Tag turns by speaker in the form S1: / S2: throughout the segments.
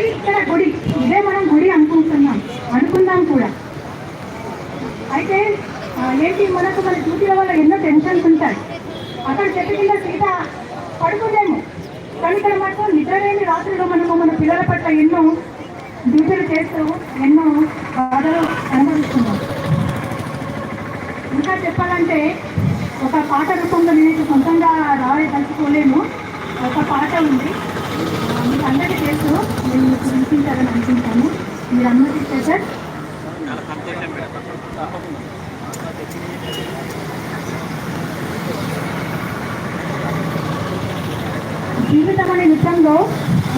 S1: మరి ఇక్కడ గుడి. ఇదే మనం గుడి అనుకుంటున్నాం. అనుకుందాం కూడా. అయితే ఏంటి మనకు మన డ్యూటీల వల్ల ఎన్నో టెన్షన్స్ ఉంటాయి. అక్కడ చెట్టు కింద సీత పడుకోలేము కానీ ఇక్కడ మాత్రం నిద్రలేని రాత్రిలో మనము మన పిల్లల పట్ల ఎన్నో డ్యూటీలు చేస్తూ ఎన్నో బాధలు అనుభవిస్తున్నాం. ఇంకా చెప్పాలంటే ఒక పాట రూపంలో నేను సొంతంగా రాయదలుచుకోలేను ఒక పాట ఉంది. మీకు అందరికీ తెలుసు. నేను మీకు వినిపించాలని అనుకుంటాను. మీరు అనుమతిస్తే సార్ జీవితం అనే యుద్ధంలో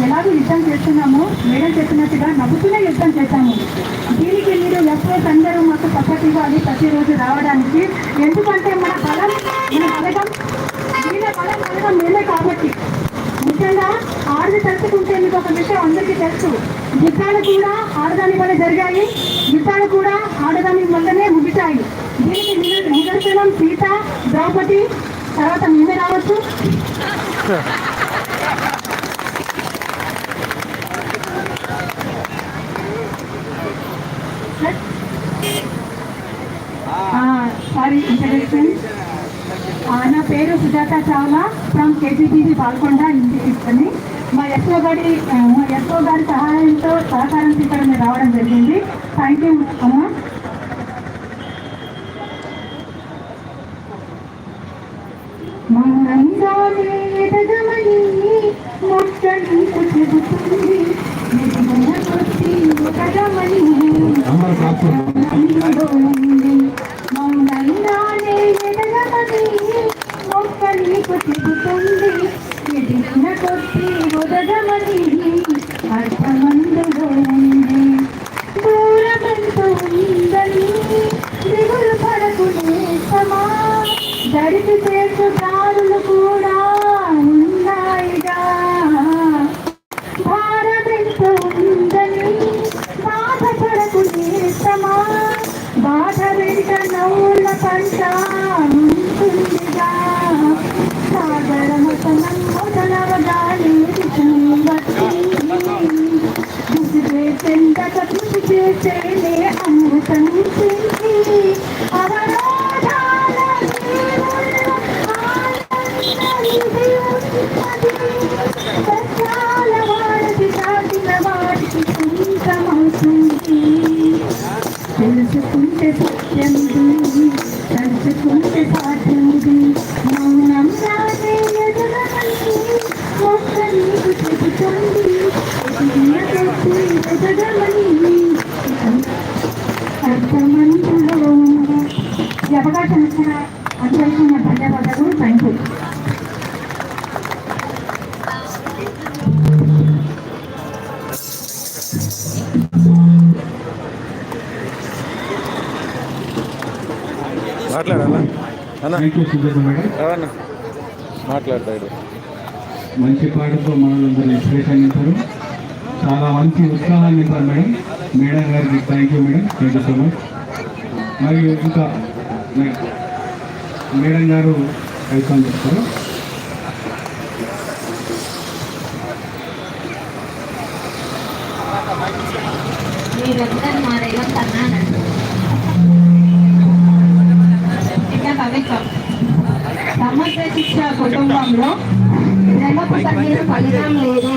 S1: ఎలాగో యుద్ధం చేస్తున్నామో మేడం చెప్పినట్టుగా నవ్వుతూనే యుద్ధం చేశాము. దీనికి మీరు ఎఫ్ఎస్ అందరూ మాకు సపోర్ట్ ఇవ్వాలి ప్రతిరోజు రావడానికి ఎందుకంటే మన బలం మన బలగం వీళ్ళ బలం బలగం మేమే కాబట్టి ముఖ్యంగా ఆడది తలుచుకుంటే మీకు ఒక చర్చ యుద్ధాలు కూడా ఆడదాని వల్ల జరిగాయి. యుద్ధాలు కూడా ఆడదాని వల్లనే ముగిశాయి. దీనికి నిదర్శనం సీత ద్రౌపది తర్వాత మేమే రావచ్చు. సారీ ఇంట్రడక్షన్ నా పేరు సుజాత చావ్లా ఫ్రమ్ కేజీబీజీ పాల్కొండ ఇంటికి మా ఎస్ఓ గారి మా ఎస్ఓ గారి సహాయంతో సహకారం ఇక్కడ మీరు రావడం జరిగింది. థ్యాంక్ యూ అమ్మ. మనంగానే ఎదగమని మొట్ట నీకు చెబుతుంది ఎదిగిన కొద్దీ ఎదగమని ఉందని దిగులు పడకు నేస్తమా చేసు దారులు కూడా ఉన్నాయిగా. భారమెంతో ఉందని బాధపడకు నేస్తమా బాధ వెంట నవ్వుల పంట ఉంటుందిగా. సాగరమతనం మొదలవగానే కృషి చేసేంతక అవకాశం ఇచ్చిన ధన్యవాదాలు థ్యాంక్ యూ
S2: మాట్లాడతాడు
S3: మంచి పాటతో మనలందరూ ఇన్స్పిరేషన్ ఇస్తారు చాలా మంచి ఉత్సాహాన్ని ఇస్తారు మేడం. మేడం గారికి thank you madam. Thank you so much మరియు ఇంకా మేడం గారు కవిత్వం చెప్తారు.
S4: మీరందరూ మా దగ్గర తన్నానండి ఇంకా కవిత్వం శిక్ష కుటుంబంలో శ్రమకు తగిన ఫలితం లేదు.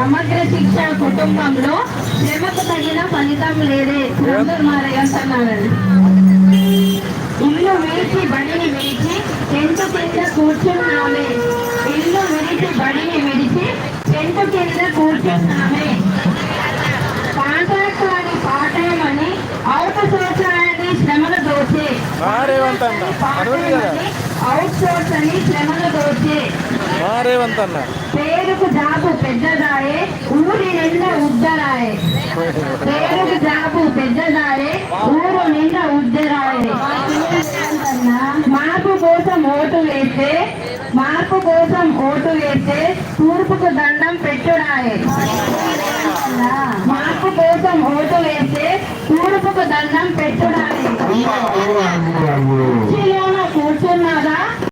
S4: సమగ్ర శిక్ష కుటుంబంలో శ్రమకు తగిన ఫలితం లేదే. ఇల్లు విడిచి బడిని విడిచి టెంట్ కింద కూర్చున్నామే. ఇల్లు విడిచి బడిని విడిచి టెంట్ కింద కూర్చున్నామే. కాంట్రాక్ట్ అని పాఠమని అవుట్ సోర్స్ అని శ్రమను దోచే అవుట్ సోర్స్ అని శ్రమను దోచే
S2: రేవంత్ అన్న
S4: పేరుకు జాబు పెద్దదాయే ఊరి నిండా ఉద్దరాయే. పేరుకు జాబు పెద్దదాయే ఊరు నిండా ఉద్దరాయే. మార్పు కోసం ఓటు వేస్తే మార్పు కోసం ఓటు వేస్తే తూర్పుకు దండం పెట్టుడాయే. మార్పు కోసం ఓటు వేస్తే తూర్పుకు దండం పెట్టుడాయే. కూర్చున్నదా